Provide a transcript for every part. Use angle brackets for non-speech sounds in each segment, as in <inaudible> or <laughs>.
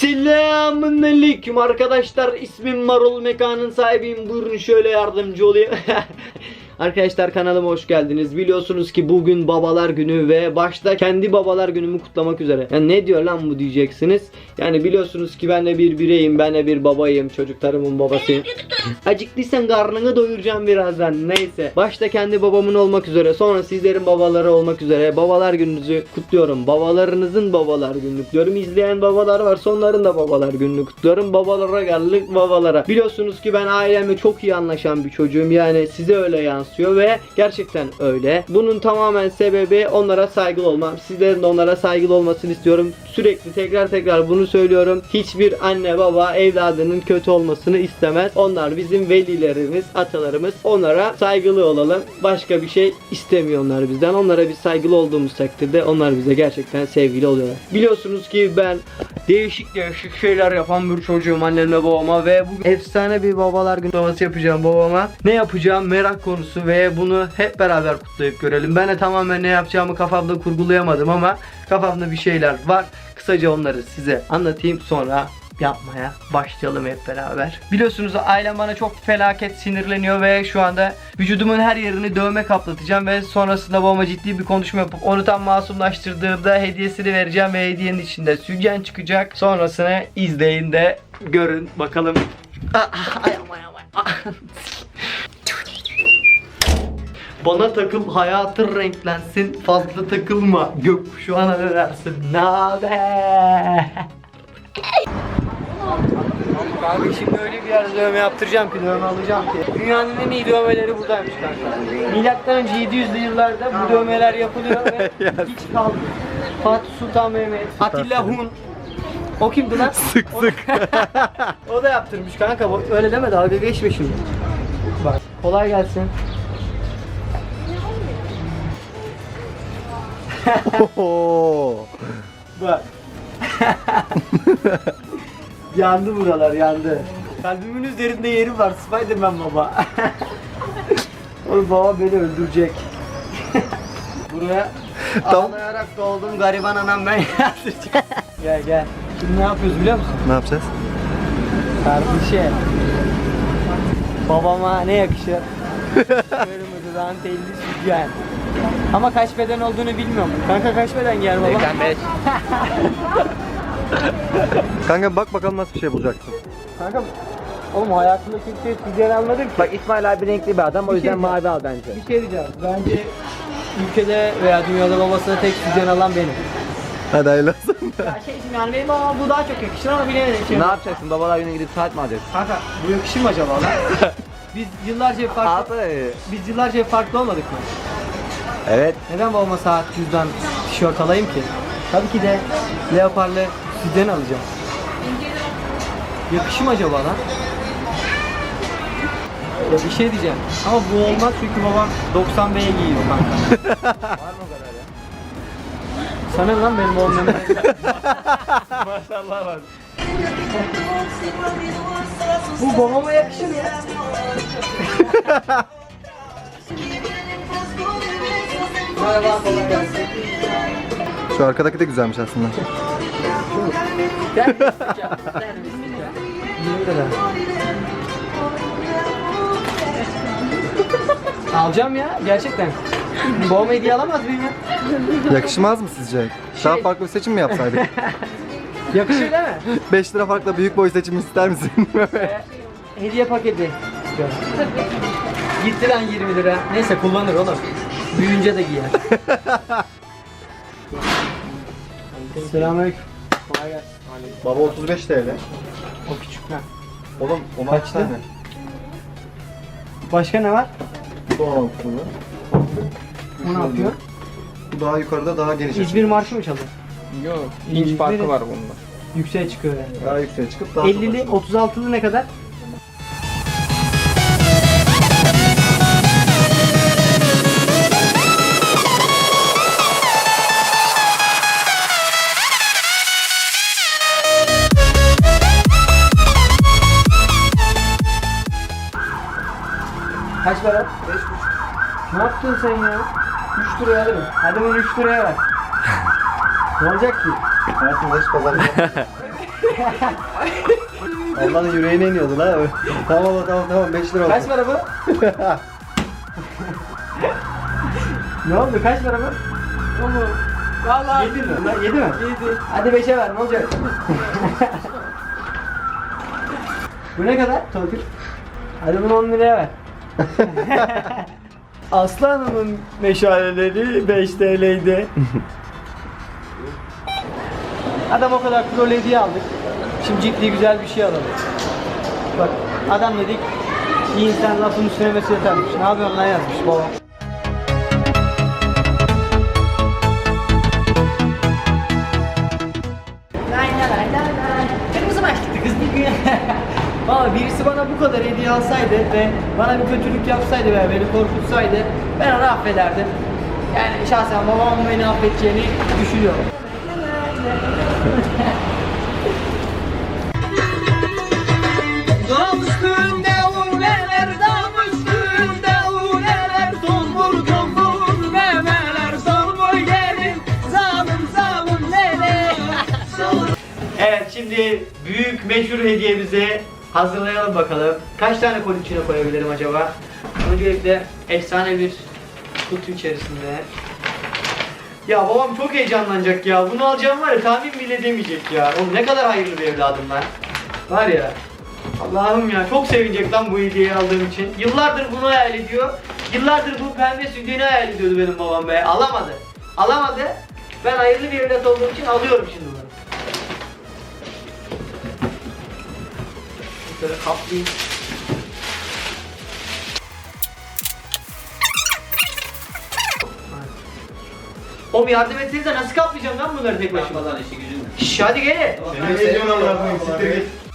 Selamun aleyküm arkadaşlar. İsmim Marul. Mekanın sahibiyim. Buyurun şöyle yardımcı olayım <laughs> Arkadaşlar kanalıma hoş geldiniz. Biliyorsunuz ki bugün babalar günü ve başta kendi babalar günümü kutlamak üzere. Yani ne diyor lan bu diyeceksiniz? Yani biliyorsunuz ki ben de bir bireyim ben de bir babayım çocuklarımın babasıyım. Acıktıysan karnını doyuracağım birazdan. Neyse. Başta kendi babamın olmak üzere sonra sizlerin babaları olmak üzere babalar gününüzü kutluyorum. Babalarınızın babalar gününü kutluyorum. İzleyen babalar var onların da babalar gününü kutluyorum. Babalara geldik babalara. Biliyorsunuz ki ben ailemle çok iyi anlaşan bir çocuğum. Yani size öyle yansıyor ve gerçekten öyle. Bunun tamamen sebebi onlara saygılı olmam. Sizlerin de onlara saygılı olmasını istiyorum. Sürekli tekrar tekrar bunu söylüyorum. Hiçbir anne baba evladının kötü olmasını istemez. Onlar bizim velilerimiz, atalarımız. Onlara saygılı olalım. Başka bir şey istemiyor onlar bizden. Onlara biz saygılı olduğumuz takdirde onlar bize gerçekten sevgili oluyorlar. Biliyorsunuz ki ben değişik değişik şeyler yapan bir çocuğum annemle babama ve bu efsane bir babalar günü babası yapacağım babama. Ne yapacağım? Merak konusu ve bunu hep beraber kutlayıp görelim. Ben de tamamen ne yapacağımı kafamda kurgulayamadım ama kafamda bir şeyler var. Kısaca onları size anlatayım sonra yapmaya başlayalım hep beraber. Biliyorsunuz ailem bana çok felaket sinirleniyor ve şu anda vücudumun her yerini dövme kaplatacağım ve sonrasında babama ciddi bir konuşma yapıp onu tam masumlaştırdığımda hediyesini vereceğim ve hediyenin içinde sütyen çıkacak. Sonrasını izleyin de görün bakalım. Ah, ah, ayağım, ayağım, ayağım. Bana takıl hayatın renklensin fazla takılma gökkuşu ana ne dersin ne haber? Kanka şimdi öyle bir yerde dövme yaptıracağım ki dövme alacağım ki. Dünyanın en iyi dövmeleri buradaymış kanka. Milattan önce 700'lü yıllarda bu dövmeler yapılıyor ve <laughs> hiç kaldı. Fatih Sultan Mehmet, Atilla Hun. O kimdi lan? Sık sık. <laughs> o da yaptırmış kanka. Öyle deme dalga geçme şimdi. Bak kolay gelsin. Bak. <laughs> yandı buralar yandı. Kalbimin üzerinde yerim var Spiderman baba. <laughs> Oğlum baba beni öldürecek. <laughs> Buraya Tamam. ağlayarak doğdum gariban anam ben yazdıracağım. gel gel. Şimdi ne yapıyoruz biliyor musun? Ne yapacağız? Kardeşe. Babama ne yakışır? Kırmızı dantelli sütyen. Ama kaç beden olduğunu bilmiyorum. Kanka kaç beden gel baba? 85. <laughs> Kanka bak bakalım nasıl bir şey bulacaksın. Kanka oğlum hayatımda kimseye sütyen almadım ki. Bak İsmail abi renkli bir adam o Bir yüzden şey- mavi al bence. Bir şey diyeceğim. Bence ülkede veya dünyada babasına tek sütyen alan benim. Hadi hayırlı olsun. <laughs> Ya şey için yani benim babama bu daha çok yakışır ama bilemedim. Şey. Ne yapacaksın? Babalar gününe gidip saat mi alacaksın? Kanka bu yakışır mı acaba lan? <laughs> Biz yıllarca farklı, Altı. biz yıllarca farklı olmadık mı? Evet. Neden babama saat cüzdan tişört alayım ki? Tabii ki de leoparlı sütyen alacağım. Yakışır mı acaba lan? Ya bir şey diyeceğim ama bu olmaz çünkü babam 90 B'ye giyiyor kanka. <laughs> Var mı o kadar ya? Sana lan benim oğlum <laughs> Maşallah var. Bu babama yakışır ya. <laughs> Şu arkadaki de güzelmiş aslında. Alacağım ya gerçekten. Babama hediye alamaz mıyım ya? Yakışmaz mı sizce? Daha farklı bir seçim mi yapsaydık? <laughs> Yakışır değil mi? 5 lira farkla büyük boy seçimi ister misin? <laughs> Ee, hediye paketi istiyorum. Gitti lan 20 lira. Neyse kullanır oğlum. Büyüyünce de giyer. Selamünaleyküm. Kolay gelsin. Baba 35 TL. O küçük lan. Oğlum 16 Kaçtı? tane. Başka ne var? Bu 16 tane. Bu ne yapıyor? Bu daha yukarıda daha geniş. İzmir marşı mı çalıyor? Yok. İnç farkı var bunda. Yükseğe çıkıyor yani. Daha yükseğe çıkıp daha 50'li, 36'lı ne kadar? Kaç para? 5,5. Ne yaptın sen ya? 3 liraya alırım. Hadi bunu 3 liraya ver. <laughs> ne olacak ki? Hayatımda hiç pazar. <laughs> Allah'ın yüreğine iniyordu la. tamam tamam tamam 5 lira oldu. Kaç para bu? <laughs> ne oldu? Kaç para bu? Oğlum. Valla. 7 mi? Lan 7 mi? 7. Hadi 5'e ver ne olacak? bu ne kadar? Tokyo. Hadi bunu 10 liraya ver. <laughs> Aslanımın meşaleleri 5 TL'ydi. Adam o kadar kro hediye aldık. Şimdi ciddi güzel bir şey alalım. Bak adam dedik iyi insan lafın üstüne mesele yetermiş. Ne yapıyorsun lan yazmış babam. Valla birisi bana bu kadar hediye alsaydı ve bana bir kötülük yapsaydı ve beni korkutsaydı ben onu affederdim. Yani şahsen babamın beni affedeceğini düşünüyorum. <laughs> <laughs> Evet şimdi büyük meşhur hediyemizi hazırlayalım bakalım. Kaç tane kol içine koyabilirim acaba? Öncelikle efsane bir kutu içerisinde. Ya babam çok heyecanlanacak ya. Bunu alacağım var ya tahmin bile demeyecek ya. Oğlum ne kadar hayırlı bir evladım ben. Var ya. Allah'ım ya çok sevinecek lan bu hediyeyi aldığım için. Yıllardır bunu hayal ediyor. Yıllardır bu pembe sütyeni hayal ediyordu benim babam be. Alamadı. Alamadı. Ben hayırlı bir evlat olduğum için alıyorum şimdi Şöyle kaplayayım. Oğlum yardım etsenize nasıl kaplayacağım lan bunları tek başıma? Yapmadan işi gücün. Şş hadi gelin. Seni seviyorum amına koyayım siktir git.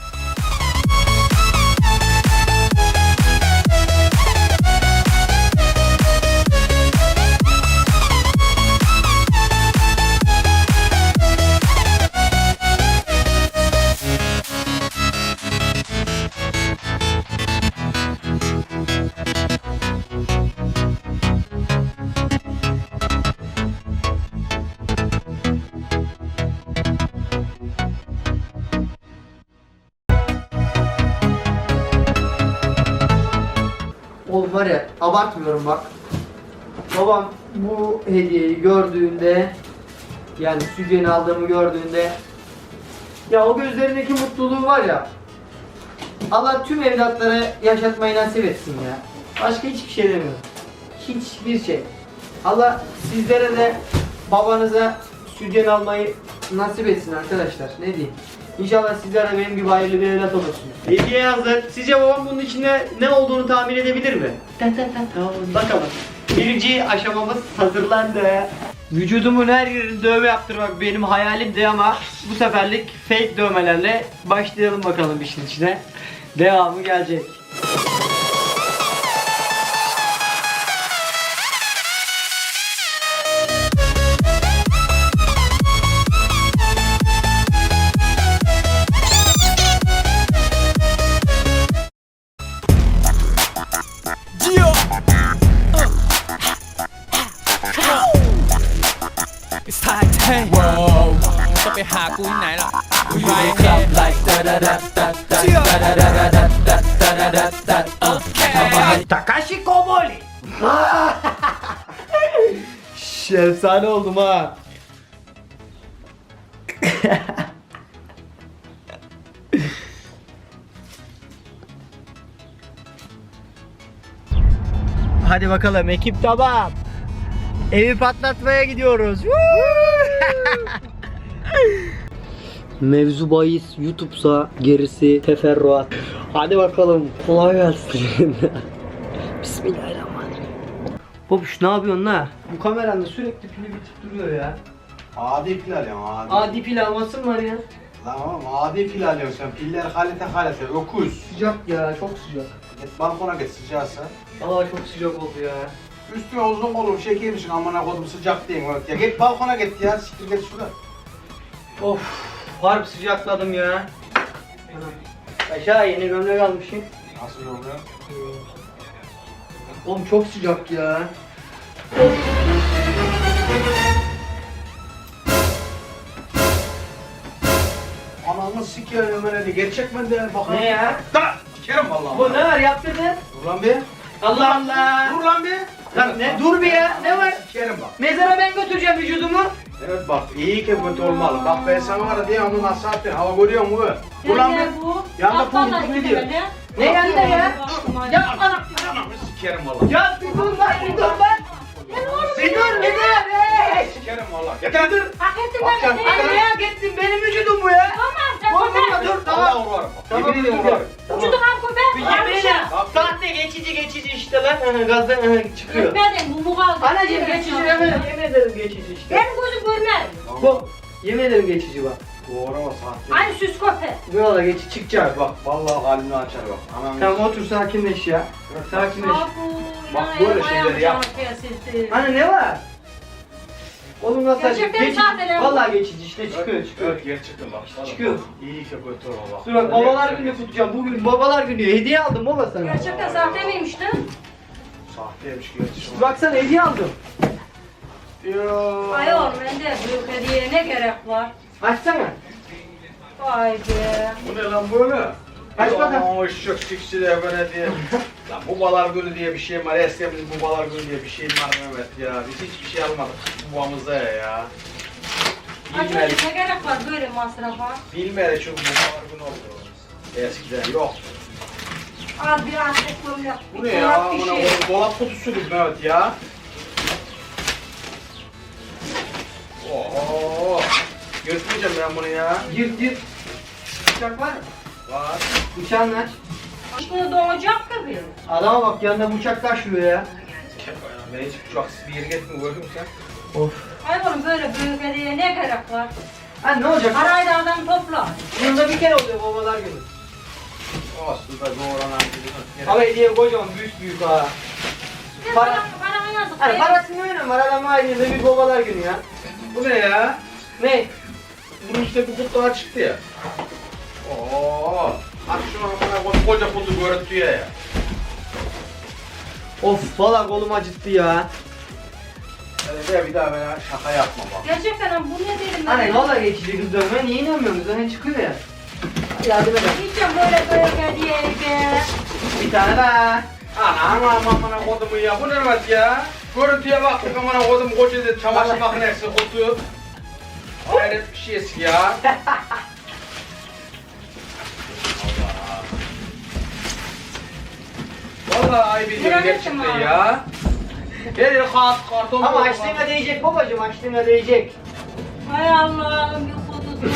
Oğlum var ya abartmıyorum bak. Babam bu hediyeyi gördüğünde yani sütyeni aldığımı gördüğünde ya o gözlerindeki mutluluğu var ya Allah tüm evlatlara yaşatmayı nasip etsin ya. Başka hiçbir şey demiyorum. Hiçbir şey. Allah sizlere de babanıza sütyen almayı nasip etsin arkadaşlar. Ne diyeyim? İnşallah sizler de benim gibi hayırlı bir evlat olursunuz. Hediye hazır. Sizce babam bunun içinde ne olduğunu tahmin edebilir mi? Bakalım. Birinci aşamamız hazırlandı. Vücudumun her yerini dövme yaptırmak benim hayalimdi ama bu seferlik fake dövmelerle başlayalım bakalım işin içine. Devamı gelecek. It's time to hey. Wow จะไปหากูที่ไหนล่ะกูอยู่ในคลับ like da da da da da da da da da da da da da da da okay Takashi Koboli. Şş, Efsane oldum ha. Hadi bakalım ekip tamam. Evi patlatmaya gidiyoruz. <laughs> Mevzu bahis YouTube'sa gerisi teferruat. Hadi bakalım kolay gelsin. <laughs> Bismillahirrahmanirrahim. Babuş ne yapıyorsun la? Bu kameranda sürekli pili bitip duruyor ya. Adi pil alıyorum adi. Adi pil almasın var ya. Lan oğlum adi pil alıyorsun sen. Piller kalite kalite. Öküz. Sıcak ya çok sıcak. Git balkona git sıcaksa. Valla çok sıcak oldu ya. Üstüne uzun kolum şekilmişsin amına kodum sıcak değil mi? Ya git balkona git ya. Siktir git şurada. Of harbi sıcakladım ya. Aşağı yeni gömlek almışım. Nasıl oluyor? Oğlum çok sıcak ya. Ananı sikerim öyle de gerçek mi de bakın. Ne ya? Da sikerim vallahi. Bu ne var yaptırdın? Dur lan bir. Allah Allah. Dur lan bir. Lan ne? Dur bir ya. Ne var? Sikerim bak. Mezara ben götüreceğim vücudumu. Evet bak iyi ki kötü olmalı. Bak ben sana var diye onu nasıl attın. Hava görüyor musun? bu? Dur lan bir. bu? Yanda pul pul diyor. gidelim. Ne yandı ya? Ya ana. Ananı sikerim vallahi. Ya bir dur lan bir dur lan. Bir dur bir dur. Sikerim vallahi. Yeter dur. Hak ettim ben ne hak ettin benim vücudum bu ya. Tamam köpek. dur tamam. vurarım. Yemin ediyorum vurarım. Ham köpek. Bir varmış yemeğine ya. sahte geçici geçici işte lan. Gazdan çıkıyor. Etmedin bu bu kaldı. Anacığım geçici yemin, yemin ederim geçici işte. Benim gözüm görmez. Bu yemin ederim geçici bak. Doğru ama sahte. Aynı süs köpek. Valla geçici çıkacak bak. Vallahi kalbini açar bak. Anam. Tamam otur sakinleş ya. Sakinleş. Abu, Bak böyle ayağım yap. kesildi. Hani ne var? Oğlum nasıl Gerçekten geçici? sahteler. Vallahi geçici işte çıkıyor çıkıyor. Evet gerçekten bak. Çıkıyor. İyi ki kötü ol bak. Dur bak babalar günü kutlayacağım. Bugün babalar günü hediye aldım baba sana. Gerçekten sahte miymiş de? Sahteymiş gerçekten. Baksana hediye aldım. Yoo. Ay oğlum bende büyük hediye ne gerek var? Açsana. Vay be. Bu ne lan böyle? Aç bakalım. Aman eşek sikisi de böyle diye. Lan babalar günü diye bir şey var. Eskiden babalar günü diye bir şey var Mehmet ya. Biz hiçbir şey almadık babamıza ya. Çocuk ne gerek var böyle masrafa? Bilmedik çünkü babalar günü oldu. Eskiden yok. Al bir atlet gömlek. Bu bir ne ya? çorap, bir Buna şey. dolap kutusu gibi Mehmet ya. Oo. Götürmeyeceğim ben bunu ya. Gir gir. Bıçak var mı? Var. Bıçağını aç. Bunu doğacak gibi. Adama bak yanında bıçak taşıyor ya. Ben hiç uçaksız bir yere gittim gördün mü sen? Of. Ay oğlum böyle büyük hediye ne gerek var? Ha ne olacak? Parayla adam topla. Yılda bir kere oluyor babalar günü. Olsun da doğranan gibi. Ama hediye kocaman büyük büyük ha. Para- para, para yazık. Hani parasını öyle var adam ailede bir babalar günü ya. Bu ne ya? Ne? Bunun işte kutu daha çıktı ya. Oo. Aç şunu amına koca kutu görüntüye ya. Of valla kolum acıttı ya. De bir daha bana şaka yapma bak. Gerçekten lan bu ne dedim ben? Hani valla geçici kız dövme niye inanmıyorsunuz? Hani çıkıyor ya. Yardım edin. Gideceğim böyle büyük hediye be. Bir tane daha. Ana ama amına kodumu ya. Bu ne demek ya? Görüntüye baktık amına kodum koca dedi çamaşır makinesi kutu. Hayret bir şeysi ya. <laughs> Vallahi ayıp gerçekten ya. Her yer kart karton. Ama açtığına değecek babacım açtığına değecek. Hay Allah'ım bir kutusu. <laughs>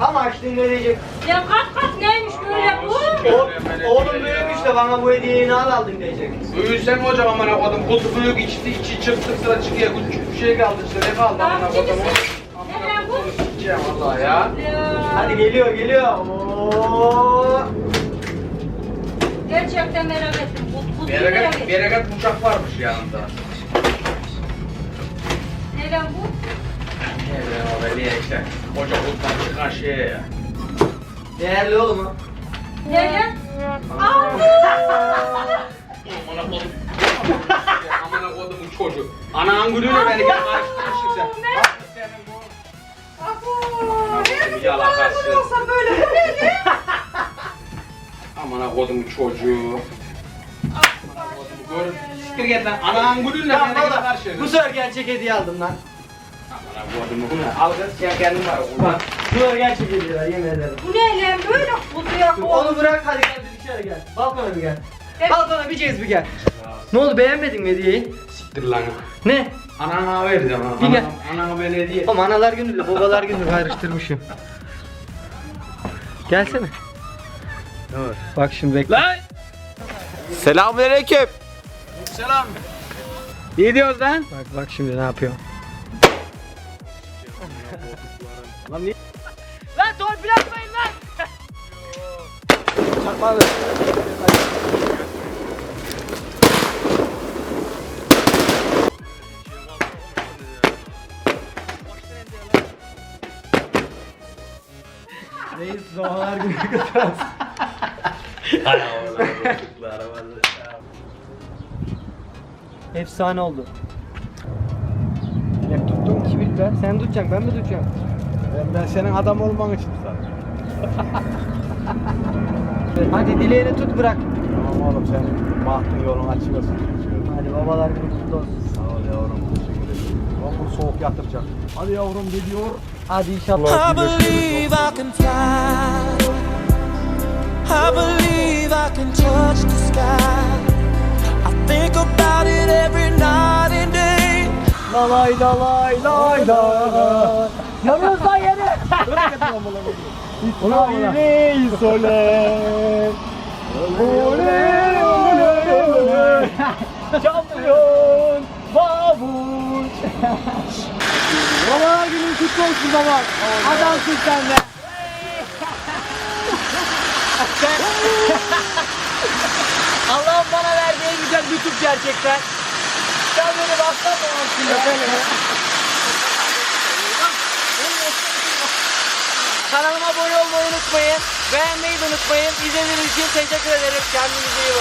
Ama açtığına değecek. ya kat kat neymiş böyle bu? O, oğlum büyümüş de bana bu hediyeyi ne aldın diyecek. Büyüsen hocam amına kodum kutu büyük içti içi çıktık sıra çıkıyor küçük bir şey kaldı işte ne kaldı amına kodum. Ne bu? Vallahi. Ya, Hadi geliyor geliyor. Oo. Gerçekten merak ettim. Bu kutuyu merak Bereket, ettim. bereket uçak varmış yanında. Ne lan bu? Ne bileyim o belli işte. Koca kuttan çıkan şey ya. Değerli oğlum o. Ne lan? Aa! Amına kodum. Amına kodumun çocuğu. Ananın gülüyle beni gel karıştırmışsın sen. Bak senin bu. Aman yalakası. böyle bu ne? Amına kodumun çocuğu. Gör, siktir git lan. Ananın gülüyle Tamam gel valla karıştırmışsın. bu sefer gerçek hediye aldım lan. Amına kodumun bu ne? Al kız sen kendin var. Bak bu sefer gerçek hediyeler yemin ederim. Bu ne lan böyle kutuya koy. Onu bırak hadi gel bir dışarı gel. Balkona bir gel. Evet. Balkona bir kez bir gel. Ne oldu beğenmedin mi hediyeyi? Siktir lan. Ne? Anana verdi ama. Bir gel. Anana, anana ben hediye. Oğlum analar günüyle babalar günü karıştırmışım. Gelsene. Dur. Bak şimdi bekle. Lan! Selamünaleyküm. Selam. İyi diyoruz lan. Bak bak şimdi ne yapıyor. Lan niye? Lan torpil atmayın lan. Çakmadı. Reis babalar günü kutlansın. Efsane oldu. Hep tuttum kibrit ver. Sen tutacaksın ben mi tutacağım? Ben, ben senin adam olman için zaten. <laughs> Hadi dileğini tut bırak. Tamam oğlum senin bahtın yolun açık olsun. Hadi babalar günü kutlu olsun. Sağ ol yavrum. Teşekkür ederim. Yağmur soğuk yatıracak. Hadi yavrum gidiyor. Hadi inşallah. I believe I can fly. I believe I can touch the sky. I think about it every night and day. Lalay lay lay. Yanıyoruz lan yere. Oley sole. Oley oley. Şampiyon babuş. Babalar günün kutlu olsun baba. Adamsın sen de. <laughs> Allah'ın bana verdiği en güzel lütuf gerçekten. Sen beni baksan Kanalıma abone olmayı unutmayın. Beğenmeyi de unutmayın. İzlediğiniz için teşekkür ederim. Kendinize iyi bakın.